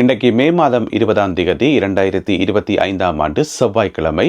இன்றைக்கு மே மாதம் இருபதாம் திகதி இரண்டாயிரத்தி இருபத்தி ஐந்தாம் ஆண்டு செவ்வாய்க்கிழமை.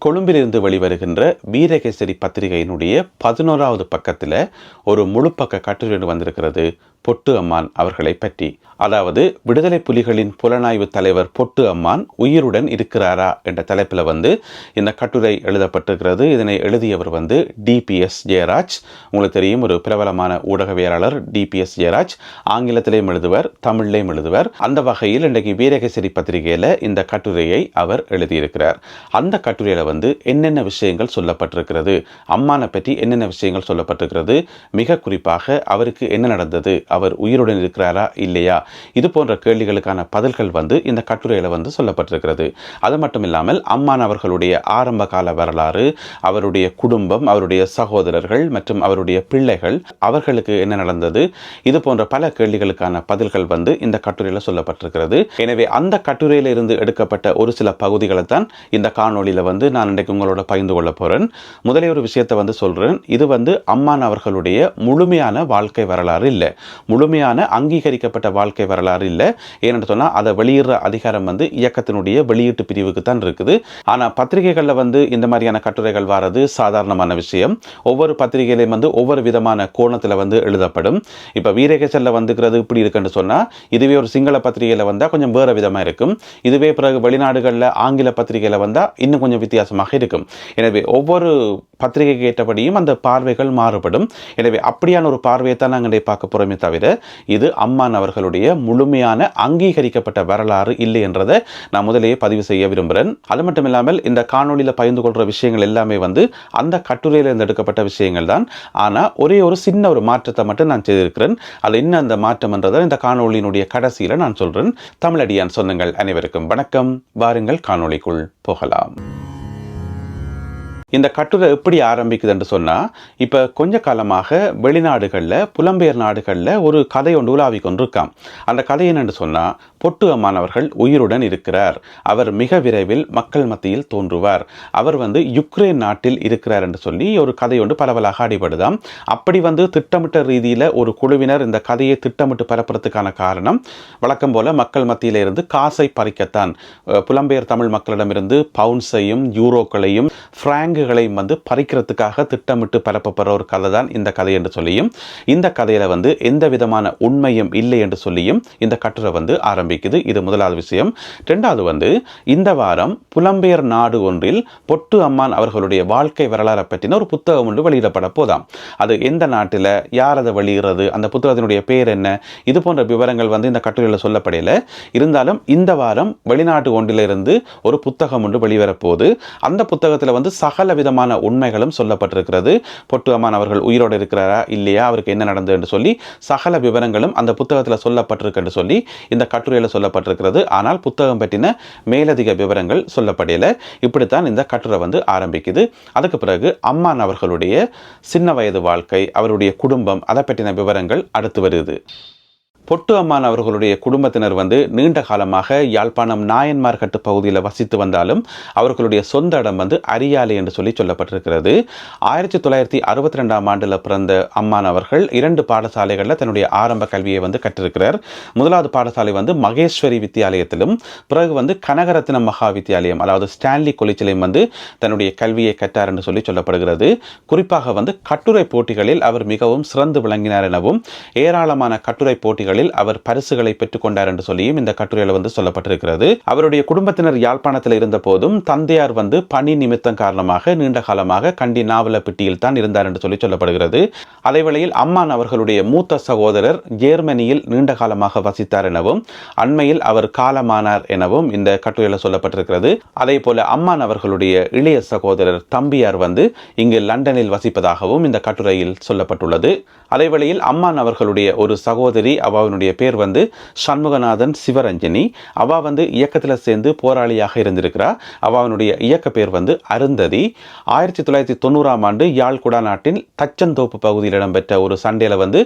கொழும்பிலிருந்து வெளிவருகின்ற வீரகேசரி பத்திரிகையினுடைய பதினோராவது பக்கத்தில் ஒரு முழுப்பக்க கட்டுரை வந்திருக்கிறது. பொட்டு அம்மான் அவர்களை பற்றி. அதாவது விடுதலை புலிகளின் புலனாய்வு தலைவர் பொட்டு அம்மான் உயிருடன் இருக்கிறாரா என்ற தலைப்பில் வந்து இந்த கட்டுரை எழுதப்பட்டிருக்கிறது. இதனை எழுதியவர் வந்து டிபிஎஸ் ஜெயராஜ். உங்களுக்கு தெரியும் ஒரு பிரபலமான ஊடகவியலாளர் டிபிஎஸ் ஜெயராஜ். ஆங்கிலத்திலேயும் எழுதுவர் தமிழ்லேயும் எழுதுவர். அந்த வகையில் இன்றைக்கு வீரகேசரி பத்திரிகையில் இந்த கட்டுரையை அவர் எழுதியிருக்கிறார். அந்த கட்டுரையில் வந்து என்னென்ன விஷயங்கள் சொல்லப்பட்டிருக்கிறது அம்மானை பற்றி என்னென்ன விஷயங்கள் சொல்லப்பட்டிருக்கிறது மிக குறிப்பாக அவருக்கு என்ன நடந்தது அவர் உயிருடன் இருக்கிறாரா இல்லையா? இது போன்ற கேள்விகளுக்கான பதில்கள் வந்து இந்த கட்டுரையில் வந்து சொல்லப்பட்டிருக்கிறது. அது மட்டும் இல்லாமல் அம்மான் அவர்களுடைய ஆரம்ப கால வரலாறு அவருடைய குடும்பம் அவருடைய சகோதரர்கள் மற்றும் அவருடைய பிள்ளைகள் அவர்களுக்கு என்ன நடந்தது இது போன்ற பல கேள்விகளுக்கான பதில்கள் வந்து இந்த கட்டுரையில் சொல்லப்பட்டிருக்கிறது. எனவே அந்த கட்டுரையில் இருந்து எடுக்கப்பட்ட ஒரு சில பகுதிகளை தான் இந்த காணொளியில் வந்து நான் நான் இன்றைக்கு உங்களோட பகிர்ந்து கொள்ள போகிறேன் முதலே ஒரு விஷயத்தை வந்து சொல்கிறேன் இது வந்து அம்மான் அவர்களுடைய முழுமையான வாழ்க்கை வரலாறு இல்லை. முழுமையான அங்கீகரிக்கப்பட்ட வாழ்க்கை வரலாறு இல்லை. ஏன்னு சொன்னால் அதை வெளியிடுற அதிகாரம் வந்து இயக்கத்தினுடைய வெளியீட்டு பிரிவுக்கு தான் இருக்குது. ஆனால் பத்திரிகைகளில் வந்து இந்த மாதிரியான கட்டுரைகள் வாரது சாதாரணமான விஷயம். ஒவ்வொரு பத்திரிகையிலையும் வந்து ஒவ்வொரு விதமான கோணத்தில் வந்து எழுதப்படும். இப்போ வீரகேசலில் வந்துக்கிறது இப்படி இருக்குன்னு சொன்னால் இதுவே ஒரு சிங்கள பத்திரிகையில் வந்தால் கொஞ்சம் வேறு விதமாக இருக்கும். இதுவே பிறகு வெளிநாடுகளில் ஆங்கில பத்திரிகையில் வந்தால் இன்னும் கொஞ்சம் வித்தியாசம் வித்தியாசமாக இருக்கும். எனவே ஒவ்வொரு பத்திரிகைக்கு ஏற்றபடியும் அந்த பார்வைகள் மாறுபடும். எனவே அப்படியான ஒரு பார்வையை தான் நாங்கள் பார்க்க போகிறோமே தவிர இது அம்மான் அவர்களுடைய முழுமையான அங்கீகரிக்கப்பட்ட வரலாறு இல்லை என்றதை நான் முதலேயே பதிவு செய்ய விரும்புகிறேன். அது மட்டும் இல்லாமல் இந்த காணொலியில் பகிர்ந்து கொள்கிற விஷயங்கள் எல்லாமே வந்து அந்த கட்டுரையிலிருந்து எடுக்கப்பட்ட விஷயங்கள் தான். ஆனால் ஒரே ஒரு சின்ன ஒரு மாற்றத்தை மட்டும் நான் செய்திருக்கிறேன். அது என்ன அந்த மாற்றம்ன்றதை இந்த காணொலியினுடைய கடைசியில் நான் சொல்கிறேன் தமிழடியான் சொந்தங்கள் அனைவருக்கும் வணக்கம். வாருங்கள் காணொளிக்குள் போகலாம். இந்த கட்டுரை எப்படி ஆரம்பிக்குது என்று சொன்னால் இப்போ கொஞ்ச காலமாக வெளிநாடுகளில் புலம்பெயர் நாடுகளில் ஒரு கதை ஒன்று உலாவி கொண்டிருக்கான் அந்த கதை என்னென்று சொன்னால் பொட்டு அம்மானவர்கள் உயிருடன் இருக்கிறார். அவர் மிக விரைவில் மக்கள் மத்தியில் தோன்றுவார். அவர் வந்து யுக்ரைன் நாட்டில் இருக்கிறார் என்று சொல்லி ஒரு கதை ஒன்று பரவலாக அடிபடுதாம். அப்படி வந்து திட்டமிட்ட ரீதியில் ஒரு குழுவினர் இந்த கதையை திட்டமிட்டு பரப்புறதுக்கான காரணம் வழக்கம் போல மக்கள் மத்தியில் இருந்து காசை பறிக்கத்தான். புலம்பெயர் தமிழ் மக்களிடமிருந்து பவுன்ஸையும் யூரோக்களையும் ஃப்ராங்க் விலங்குகளை வந்து பறிக்கிறதுக்காக திட்டமிட்டு பரப்பப்படுற ஒரு கதை தான் இந்த கதை என்று சொல்லியும் இந்த கதையில் வந்து எந்த விதமான உண்மையும் இல்லை என்று சொல்லியும் இந்த கட்டுரை வந்து ஆரம்பிக்குது. இது முதலாவது விஷயம். ரெண்டாவது வந்து இந்த வாரம் புலம்பெயர் நாடு ஒன்றில் பொட்டு அம்மான் அவர்களுடைய வாழ்க்கை வரலாறை பற்றின ஒரு புத்தகம் ஒன்று வெளியிடப்பட போதாம். அது எந்த நாட்டில் யார் அதை வெளியிடுறது அந்த புத்தகத்தினுடைய பேர் என்ன இது போன்ற விவரங்கள் வந்து இந்த கட்டுரையில் சொல்லப்படையில். இருந்தாலும் இந்த வாரம் வெளிநாட்டு ஒன்றிலிருந்து ஒரு புத்தகம் ஒன்று வெளிவரப்போகுது. அந்த புத்தகத்தில் வந்து சகல விதமான உண்மைகளும் சொல்லப்பட்டிருக்கிறது. பொட்டு அம்மான் அவர்கள் உயிரோடு இருக்கிறாரா? இல்லையா? அவருக்கு என்ன நடந்தது என்று சொல்லி சகல விவரங்களும் அந்த புத்தகத்தில் சொல்லப்பட்டிருக்கு என்று சொல்லி இந்த கட்டுரையில் சொல்லப்பட்டிருக்கிறது. ஆனால் புத்தகம் பற்றின மேலதிக விவரங்கள் சொல்லப்படலை. இப்படித்தான் இந்த கட்டுரை வந்து ஆரம்பிக்குது. அதுக்கு பிறகு அம்மான் அவர்களுடைய சின்ன வயது வாழ்க்கை அவருடைய குடும்பம் அதை பற்றின விவரங்கள் அடுத்து வருது. பொட்டு அம்மான் அவர்களுடைய குடும்பத்தினர் வந்து நீண்ட காலமாக யாழ்ப்பாணம் நாயன்மார்கட்டு பகுதியில் வசித்து வந்தாலும் அவர்களுடைய சொந்த இடம் வந்து அரியாலை என்று சொல்லி சொல்லப்பட்டிருக்கிறது. ஆயிரத்தி தொள்ளாயிரத்தி அறுபத்தி ரெண்டாம் ஆண்டில் பிறந்த அம்மான் அவர்கள் இரண்டு பாடசாலைகளில் தன்னுடைய ஆரம்ப கல்வியை வந்து கற்றிருக்கிறார். முதலாவது பாடசாலை வந்து மகேஸ்வரி வித்தியாலயத்திலும் பிறகு வந்து கனகரத்தின மகா வித்தியாலயம் அதாவது ஸ்டான்லி கொலிச்சிலையும் வந்து தன்னுடைய கல்வியை கற்றார் என்று சொல்லி சொல்லப்படுகிறது. குறிப்பாக வந்து கட்டுரை போட்டிகளில் அவர் மிகவும் சிறந்து விளங்கினார் எனவும் ஏராளமான கட்டுரை போட்டிகளில் அவர் பரிசுகளை பெற்றுக்கொண்டார் என்று சொல்லியும் இந்த கட்டுரையில் வந்து சொல்லப்பட்டிருக்கிறது. அவருடைய குடும்பத்தினர் யாழ்ப்பாணத்தில் இருந்த போதும் தந்தையார் வந்து பணி நிமித்தம் காரணமாக நீண்ட காலமாக கண்டி நாவலப்பிட்டியில் தான் இருந்தார் என்று சொல்லி சொல்லப்படுகிறது. அதேவேளையில் அம்மான் அவர்களுடைய மூத்த சகோதரர் ஜேர்மனியில் நீண்ட காலமாக வசித்தார் எனவும் அண்மையில் அவர் காலமானார் எனவும் இந்த கட்டுரையில் சொல்லப்பட்டிருக்கிறது. அதே போல அம்மான் அவர்களுடைய இளைய சகோதரர் தம்பியார் வந்து இங்கு லண்டனில் வசிப்பதாகவும் இந்த கட்டுரையில் சொல்லப்பட்டுள்ளது. அதேவேளையில் அம்மான் அவர்களுடைய ஒரு சகோதரி அவனுடைய பேர் வந்து சண்முகநாதன் சிவரஞ்சனி. அவள் வந்து இயக்கத்தில் சேர்ந்து போராளியாக இருந்திருக்கிறார் அவனுடைய இயக்க பேர் வந்து அருந்ததி. ஆயிரத்தி தொள்ளாயிரத்தி தொண்ணூறாம் ஆண்டு யாழ்குடா நாட்டின் தச்சந்தோப்பு பகுதியில் இடம்பெற்ற ஒரு சண்டையில் வந்து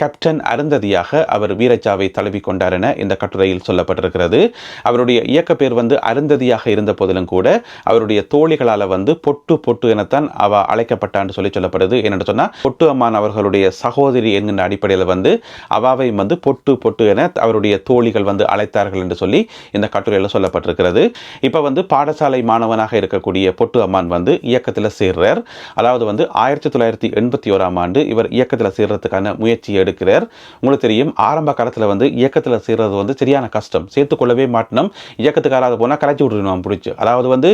கேப்டன் அருந்ததியாக அவர் வீரச்சாவை தழுவி கொண்டார் என இந்த கட்டுரையில் சொல்லப்பட்டிருக்கிறது. அவருடைய இயக்க பேர் வந்து அருந்ததியாக இருந்த போதிலும் கூட அவருடைய தோழிகளால் வந்து பொட்டு பொட்டு எனத்தான் அவ அழைக்கப்பட்டான்னு சொல்லி சொல்லப்படுது. என்னென்னு சொன்னால் பொட்டு அம்மான் அவர்களுடைய சகோதரி என்கின்ற அடிப்படையில் வந்து அவாவை வந்து பொட்டு பொட்டு என அவருடைய தோழிகள் வந்து அழைத்தார்கள் என்று சொல்லி இந்த கட்டுரையில் சொல்லப்பட்டிருக்கிறது. இப்போ வந்து பாடசாலை மாணவனாக இருக்கக்கூடிய பொட்டு அம்மான் வந்து இயக்கத்தில் சேர்றார். அதாவது வந்து ஆயிரத்தி தொள்ளாயிரத்தி எண்பத்தி ஓராம் ஆண்டு இவர் இயக்கத்தில் சேர்றதுக்கான முயற்சி எடுக்கிறார். உங்களுக்கு தெரியும் ஆரம்ப காலத்தில் வந்து இயக்கத்தில் சேர்றது வந்து சரியான கஷ்டம். சேர்த்துக்கொள்ளவே மாட்டினோம் இயக்கத்துக்காராத போனால் கலைச்சி விட்டுருணும் பிடிச்சி. அதாவது வந்து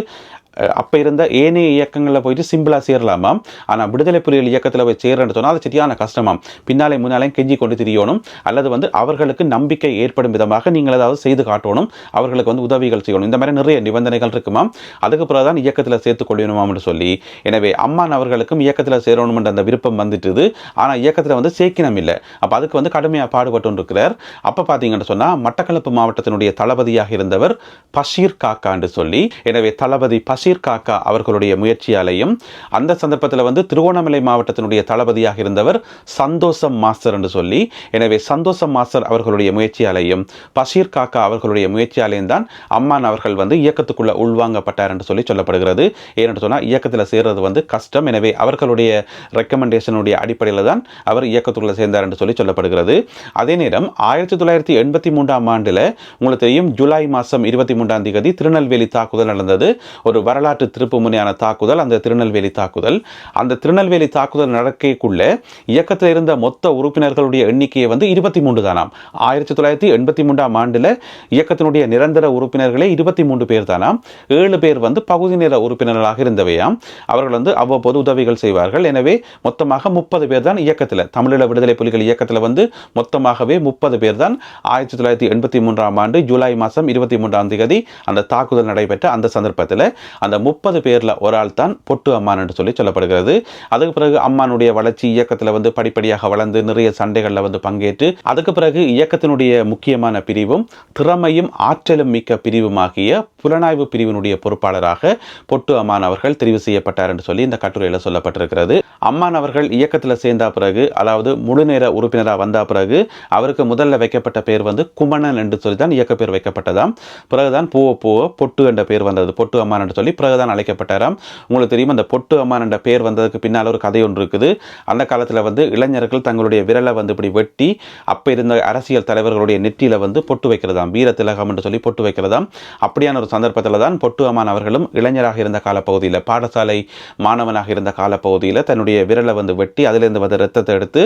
அப்போ இருந்த ஏனைய இயக்கங்களில் போயிட்டு சிம்பிளாக சேரலாமாம் ஆனால் விடுதலை புலிகள் இயக்கத்தில் போய் சேரன்னு சொன்னால் அது சரியான கஷ்டமாம் பின்னாலே முன்னாலே கெஞ்சி கொண்டு திரியணும். அல்லது வந்து அவர்களுக்கு நம்பிக்கை ஏற்படும் விதமாக நீங்கள் ஏதாவது செய்து காட்டணும். அவர்களுக்கு வந்து உதவிகள் செய்யணும். இந்த மாதிரி நிறைய நிபந்தனைகள் இருக்குமாம் அதுக்கு பிறகு தான் இயக்கத்தில் சேர்த்து கொள்ளணுமாம்னு சொல்லி. எனவே அம்மான் அவர்களுக்கும் இயக்கத்தில் சேரணும்ன்ற அந்த விருப்பம் வந்துட்டுது. ஆனால் இயக்கத்தில் வந்து சேக்கினம் இல்லை. அப்போ அதுக்கு வந்து கடுமையாக பாடுபட்டு இருக்கிறார். அப்போ பார்த்தீங்கன்னு சொன்னால் மட்டக்களப்பு மாவட்டத்தினுடைய தளபதியாக இருந்தவர் பஷீர் காக்கான்னு சொல்லி. எனவே தளபதி பஷீர் பஷீர் காக்கா அவர்களுடைய முயற்சியாலையும் அந்த சந்தர்ப்பத்தில் வந்து திருவோணமலை மாவட்டத்தினுடைய தளபதியாக இருந்தவர் சந்தோஷம் மாஸ்டர் என்று சொல்லி எனவே சந்தோஷம் மாஸ்டர் அவர்களுடைய முயற்சியாலையும் பஷீர் காக்கா அவர்களுடைய முயற்சியாலையும் தான் அம்மான் அவர்கள் வந்து இயக்கத்துக்குள்ள உள்வாங்கப்பட்டார் என்று சொல்லி சொல்லப்படுகிறது. ஏனென்று சொன்னால் இயக்கத்தில் சேர்றது வந்து கஷ்டம். எனவே அவர்களுடைய ரெக்கமெண்டேஷனுடைய அடிப்படையில் தான் அவர் இயக்கத்துக்குள்ள சேர்ந்தார் என்று சொல்லி சொல்லப்படுகிறது. அதே நேரம் ஆயிரத்தி தொள்ளாயிரத்தி எண்பத்தி மூன்றாம் ஆண்டில் உங்களுக்கு தெரியும் ஜூலை மாதம் இருபத்தி மூன்றாம் தேதி திருநெல்வேலி தாக்குதல் நடந்தது. ஒரு வரலாற்று திருப்பு முனையான தாக்குதல் அந்த திருநெல்வேலி தாக்குதல். அந்த திருநெல்வேலி தாக்குதல் நடக்கைக்குள்ளே இயக்கத்தில் இருந்த மொத்த உறுப்பினர்களுடைய எண்ணிக்கையை வந்து இருபத்தி மூன்று தானாம். ஆயிரத்தி தொள்ளாயிரத்தி எண்பத்தி மூன்றாம் ஆண்டில் இயக்கத்தினுடைய நிரந்தர உறுப்பினர்களே இருபத்தி மூன்று பேர் தானாம். ஏழு பேர் வந்து பகுதி நேர உறுப்பினர்களாக இருந்தவையாம். அவர்கள் வந்து அவ்வப்போது உதவிகள் செய்வார்கள். எனவே மொத்தமாக முப்பது பேர் தான் இயக்கத்தில் தமிழீழ விடுதலை புலிகள் இயக்கத்தில் வந்து மொத்தமாகவே முப்பது பேர் தான். ஆயிரத்தி தொள்ளாயிரத்தி எண்பத்தி மூன்றாம் ஆண்டு ஜூலை மாதம் இருபத்தி மூன்றாம் தேதி அந்த தாக்குதல் நடைபெற்ற அந்த சந்தர்ப்பத்தில் அந்த முப்பது பேரில் ஒரு ஆள் தான் பொட்டு அம்மான் என்று சொல்லி சொல்லப்படுகிறது. அதுக்கு பிறகு அம்மானுடைய வளர்ச்சி இயக்கத்தில் வந்து படிப்படியாக வளர்ந்து நிறைய சண்டைகளில் வந்து பங்கேற்று அதுக்கு பிறகு இயக்கத்தினுடைய முக்கியமான பிரிவும் திறமையும் ஆற்றலும் மிக்க பிரிவுமாகிய புலனாய்வு பிரிவினுடைய பொறுப்பாளராக பொட்டு அம்மான் அவர்கள் தெரிவு செய்யப்பட்டார் என்று சொல்லி இந்த கட்டுரையில் சொல்லப்பட்டிருக்கிறது. அம்மான் அவர்கள் இயக்கத்தில் சேர்ந்த பிறகு அதாவது முழு நேர உறுப்பினராக வந்த பிறகு அவருக்கு முதல்ல வைக்கப்பட்ட பேர் வந்து குமணன் என்று சொல்லி தான் இயக்க பேர் வைக்கப்பட்டதாம். பிறகுதான் பூவ பூவ பொட்டு என்ற பேர் வந்தது பொட்டு அம்மான் என்று சொல்லி பிறகுதான் அழைக்கப்பட்டாராம். உங்களுக்கு தெரியும் அந்த பொட்டு அம்மான் என்ற பேர் வந்ததுக்கு பின்னால் ஒரு கதை ஒன்று இருக்குது. அந்த காலத்தில் வந்து இளைஞர்கள் தங்களுடைய விரலை வந்து இப்படி வெட்டி அப்போ இருந்த அரசியல் தலைவர்களுடைய நெற்றியில் வந்து பொட்டு வைக்கிறதாம். வீர திலகம் என்று சொல்லி பொட்டு வைக்கிறதாம். அப்படியான ஒரு சந்தர்ப்பத்தில் தான் பொட்டு அம்மான் அவர்களும் இளைஞராக இருந்த காலப்பகுதியில் பாடசாலை மாணவனாக இருந்த காலப்பகுதியில் தன்னுடைய விரலை வந்து வெட்டி அதிலிருந்து வந்த ரத்தத்தை எடுத்து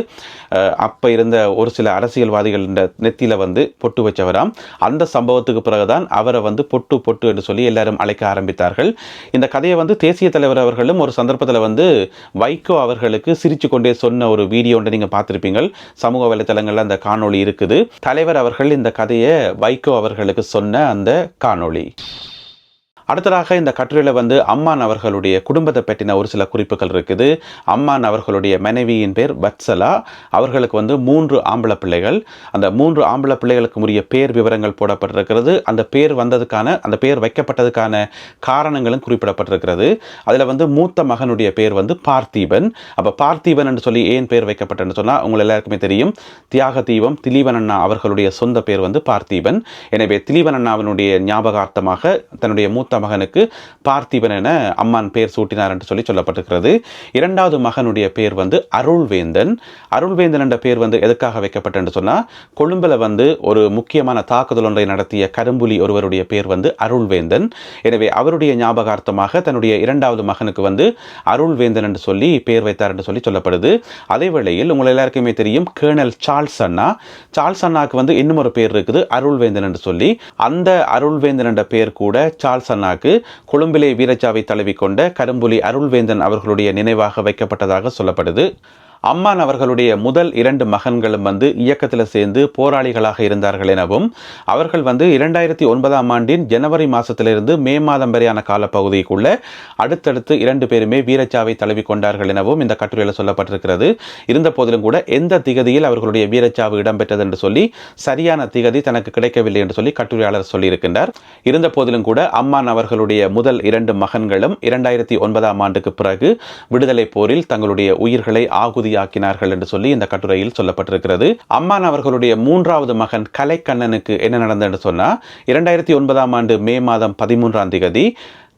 அப்போ இருந்த ஒரு சில அரசியல்வாதிகள் நெத்தியில் வந்து பொட்டு வச்சவராம். அந்த சம்பவத்துக்கு பிறகுதான் அவரை வந்து பொட்டு பொட்டு என்று சொல்லி எல்லாரும் அழைக்க ஆரம்பித்தார்கள். இந்த கதையை வந்து தேசிய தலைவர் அவர்களும் ஒரு சந்தர்ப்பத்தில் வந்து வைகோ அவர்களுக்கு சிரிச்சு கொண்டே சொன்ன ஒரு வீடியோ ஒன்று நீங்கள் பார்த்துருப்பீங்க சமூக வலைத்தளங்களில் அந்த காணொளி இருக்குது. தலைவர் அவர்கள் இந்த கதையை வைகோ அவர்களுக்கு சொன்ன அந்த காணொளி. அடுத்ததாக இந்த கட்டுரையில் வந்து அம்மான் அவர்களுடைய குடும்பத்தை பற்றின ஒரு சில குறிப்புகள் இருக்குது. அம்மான் அவர்களுடைய மனைவியின் பேர் வத்சலா. அவர்களுக்கு வந்து மூன்று ஆம்பளை பிள்ளைகள். அந்த மூன்று ஆம்பளை பிள்ளைகளுக்கு உரிய பேர் விவரங்கள் போடப்பட்டிருக்கிறது. அந்த பேர் வந்ததுக்கான அந்த பேர் வைக்கப்பட்டதுக்கான காரணங்களும் குறிப்பிடப்பட்டிருக்கிறது. அதில் வந்து மூத்த மகனுடைய பேர் வந்து பார்த்தீபன். அப்போ பார்த்தீபன் என்று சொல்லி ஏன் பேர் வைக்கப்பட்டன்னு சொன்னால் உங்கள் எல்லாருக்குமே தெரியும். தியாக தீபம் திலீபன் அவர்களுடைய சொந்த பேர் வந்து பார்த்தீபன். எனவே திலீபன் அண்ணாவினுடைய ஞாபகார்த்தமாக தன்னுடைய மூத்த மகனுக்கு பார்த்திபன் என அம்மான் பெயர் சூட்டினார் என்று சொல்லி சொல்லப்பட்டிருக்கிறது. இரண்டாவது மகனுடைய பேர் வந்து அருள்வேந்தன். அருள்வேந்தன் என்ற பேர் வந்து எதுக்காக வைக்கப்பட்ட என்று சொன்னால் கொழும்பில் வந்து ஒரு முக்கியமான தாக்குதல் ஒன்றை நடத்திய கரும்புலி ஒருவருடைய பேர் வந்து அருள்வேந்தன். எனவே அவருடைய ஞாபகார்த்தமாக தன்னுடைய இரண்டாவது மகனுக்கு வந்து அருள்வேந்தன் என்று சொல்லி பெயர் வைத்தார் என்று சொல்லி சொல்லப்படுது. அதே வேளையில் உங்களை எல்லாருக்குமே தெரியும் கேர்னல் சார்ல்ஸ் அண்ணா. சார்ல்ஸ் அண்ணாக்கு வந்து இன்னும் ஒரு பேர் இருக்குது அருள்வேந்தன் என்று சொல்லி. அந்த அருள்வேந்தன் என்ற பேர் கூட சார்ல்ஸ் அண்ணா அண்ணாக்கு கொழும்பிலே வீரச்சாவை தழுவிக்கொண்ட கரும்புலி அருள்வேந்தன் அவர்களுடைய நினைவாக வைக்கப்பட்டதாக சொல்லப்படுது. அம்மான் அவர்களுடைய முதல் இரண்டு மகன்களும் வந்து இயக்கத்தில் சேர்ந்து போராளிகளாக இருந்தார்கள் எனவும் அவர்கள் வந்து இரண்டாயிரத்தி ஒன்பதாம் ஆண்டின் ஜனவரி மாதத்திலிருந்து மே மாதம் வரையான காலப்பகுதிக்குள்ள அடுத்தடுத்து இரண்டு பேருமே வீரச்சாவை தழுவி கொண்டார்கள் எனவும் இந்த கட்டுரையில் சொல்லப்பட்டிருக்கிறது. இருந்த போதிலும் கூட எந்த திகதியில் அவர்களுடைய வீரச்சாவு இடம்பெற்றது என்று சொல்லி சரியான திகதி தனக்கு கிடைக்கவில்லை என்று சொல்லி கட்டுரையாளர் சொல்லியிருக்கின்றார். இருந்த போதிலும் கூட அம்மான் அவர்களுடைய முதல் இரண்டு மகன்களும் இரண்டாயிரத்தி ஒன்பதாம் ஆண்டுக்கு பிறகு விடுதலை போரில் தங்களுடைய உயிர்களை ஆகுதியாக ஆக்கினார்கள் என்று சொல்லி இந்த கட்டுரையில் சொல்லப்பட்டிருக்கிறது. அம்மான் அவர்களுடைய மூன்றாவது மகன் கலைக்கண்ணனுக்கு என்ன நடந்தது சொன்னா இரண்டாயிரத்தி ஒன்பதாம் ஆண்டு மே மாதம் பதிமூன்றாம் தேதி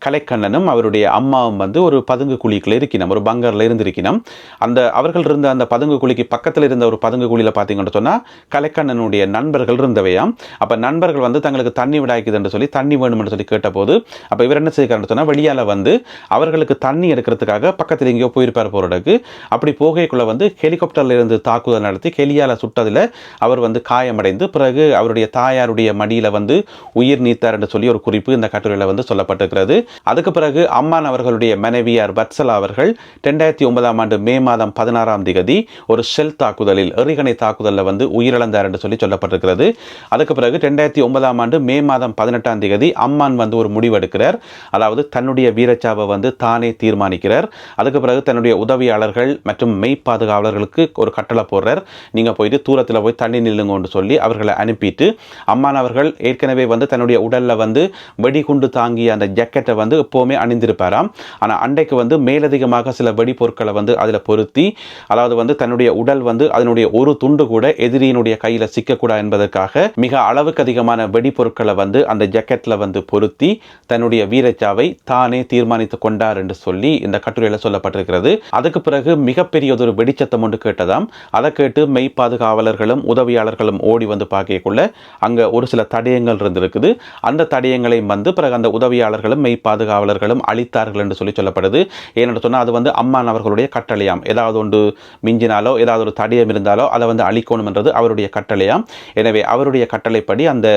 கலைக்கண்ணனும் அவருடைய அம்மாவும் வந்து ஒரு பதுங்கு குழிக்குள்ள இருக்கணும் ஒரு பங்கரில் இருந்திருக்கணும் அந்த அவர்கள் இருந்த அந்த பதுங்கு குழிக்கு பக்கத்தில் இருந்த ஒரு பதுங்கு குழியில் பார்த்தீங்கன்னு சொன்னால் கலைக்கண்ணனுடைய நண்பர்கள் இருந்தவையாம். அப்போ நண்பர்கள் வந்து தங்களுக்கு தண்ணி விடாய்க்குதுன்னு சொல்லி தண்ணி வேணும்னு சொல்லி கேட்டபோது அப்போ இவர் என்ன செய்கிறாருன்னு சொன்னால் வெளியால் வந்து அவர்களுக்கு தண்ணி எடுக்கிறதுக்காக பக்கத்தில் எங்கேயோ போயிருப்பார் போகிறதுக்கு அப்படி போகைக்குள்ளே வந்து ஹெலிகாப்டர்ல இருந்து தாக்குதல் நடத்தி ஹெலியால் சுட்டதில் அவர் வந்து காயமடைந்து பிறகு அவருடைய தாயாருடைய மடியில் வந்து உயிர் நீத்தார் என்று சொல்லி ஒரு குறிப்பு இந்த கட்டுரையில் வந்து சொல்லப்பட்டிருக்கிறது. அதுக்கு பிறகு அம்மான் அவர்களுடைய மனைவியார் வத்சலா அவர்கள். ரெண்டாயிரத்தி ஒன்பதாம் ஆண்டு மே மாதம் பதினாறாம் திகதி ஒரு ஷெல் தாக்குதலில் எறிகணை தாக்குதலில் வந்து உயிரிழந்தார் என்று சொல்லி சொல்லப்பட்டிருக்கிறது. அதுக்கு பிறகு ரெண்டாயிரத்தி ஒன்பதாம் ஆண்டு மே மாதம் பதினெட்டாம் திகதி அம்மான் வந்து ஒரு முடிவெடுக்கிறார் அதாவது தன்னுடைய வீரச்சாவை வந்து தானே தீர்மானிக்கிறார். அதுக்கு பிறகு தன்னுடைய உதவியாளர்கள் மற்றும் மெய் பாதுகாவலர்களுக்கு ஒரு கட்டளை போடுறார். நீங்கள் போயிட்டு தூரத்தில் போய் தண்ணி நில்லுங்கன்னு சொல்லி அவர்களை அனுப்பிட்டு அம்மான் அவர்கள் ஏற்கனவே வந்து தன்னுடைய உடலில் வந்து வெடிகுண்டு தாங்கிய அந்த ஜக்கெட்டை வந்து எப்போவுமே அணிந்திருப்பாராம். ஆனால் அண்டைக்கு வந்து மேலதிகமாக சில வெடிப்பொருட்களை வந்து அதில் பொருத்தி அதாவது வந்து தன்னுடைய உடல் வந்து அதனுடைய ஒரு துண்டு கூட எதிரியினுடைய கையில் சிக்கக்கூடாது என்பதற்காக மிக அளவுக்கு அதிகமான வெடிப்பொருட்களை வந்து அந்த ஜக்கெட்டில் வந்து பொருத்தி தன்னுடைய வீரச்சாவை தானே தீர்மானித்து கொண்டார் என்று சொல்லி இந்த கட்டுரையில் சொல்லப்பட்டிருக்கிறது. அதுக்கு பிறகு மிகப்பெரியதொரு வெடிச்சத்தம் ஒன்று கேட்டதாம். அதை கேட்டு மெய் பாதுகாவலர்களும் உதவியாளர்களும் ஓடி வந்து பார்க்கக்குள்ள அங்கே ஒரு சில தடயங்கள் இருந்திருக்குது. அந்த தடயங்களையும் வந்து பிறகு அந்த உதவியாளர்களும் மெய் பாதுகாவலர்களும் அளித்தார்கள் என்று சொல்லி சொல்லப்படுது. ஏன்னு சொன்னால் அது வந்து அம்மான் அவர்களுடைய கட்டளையாம். ஏதாவது ஒன்று மிஞ்சினாலோ ஏதாவது ஒரு தடயம் இருந்தாலோ அதை வந்து அழிக்கணும் என்றது அவருடைய கட்டளையாம். எனவே அவருடைய கட்டளைப்படி அந்த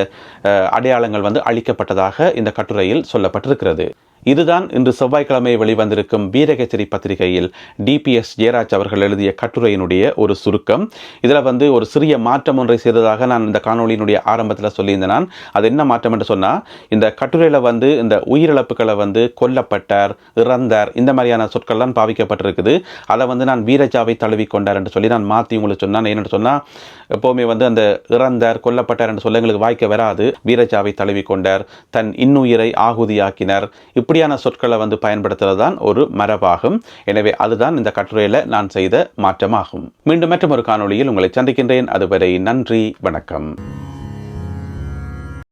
அடையாளங்கள் வந்து அழிக்கப்பட்டதாக இந்த கட்டுரையில் சொல்லப்பட்டிருக்கிறது. இதுதான் இன்று செவ்வாய்க்கிழமை வெளிவந்திருக்கும் வீரகச்சேரி பத்திரிகையில் டிபிஎஸ் ஜெயராஜ் அவர்கள் எழுதிய கட்டுரையினுடைய ஒரு சுருக்கம். இதில் வந்து ஒரு சிறிய மாற்றம் ஒன்றை செய்ததாக நான் இந்த காணொலியினுடைய ஆரம்பத்தில் சொல்லியிருந்தேன். நான் அது என்ன மாற்றம் என்று சொன்னால் இந்த கட்டுரையில் வந்து இந்த உயிரிழப்புகளை வந்து கொல்லப்பட்டார் இறந்தார் இந்த மாதிரியான சொற்கள்லாம் பாவிக்கப்பட்டிருக்குது. அதை வந்து நான் வீரஜாவை தழுவி கொண்டார் என்று சொல்லி நான் மாற்றி உங்களுக்கு சொன்னேன். என்னென்று சொன்னால் எப்போவுமே வந்து அந்த இறந்தார் கொல்லப்பட்டார் என்று சொல்ல எங்களுக்கு வாய்க்க வராது. வீரஜாவை தழுவி கொண்டார் தன் இன்னுயிரை ஆகுதியாக்கினர். இப்படியான சொற்களை வந்து பயன்படுத்துறது தான் ஒரு மரபாகும். எனவே அதுதான் இந்த கட்டுரையில் நான் செய்த மாற்றமாகும். மீண்டும் மற்றும் ஒரு காணொளியில் உங்களை சந்திக்கின்றேன். அதுவரை நன்றி வணக்கம்.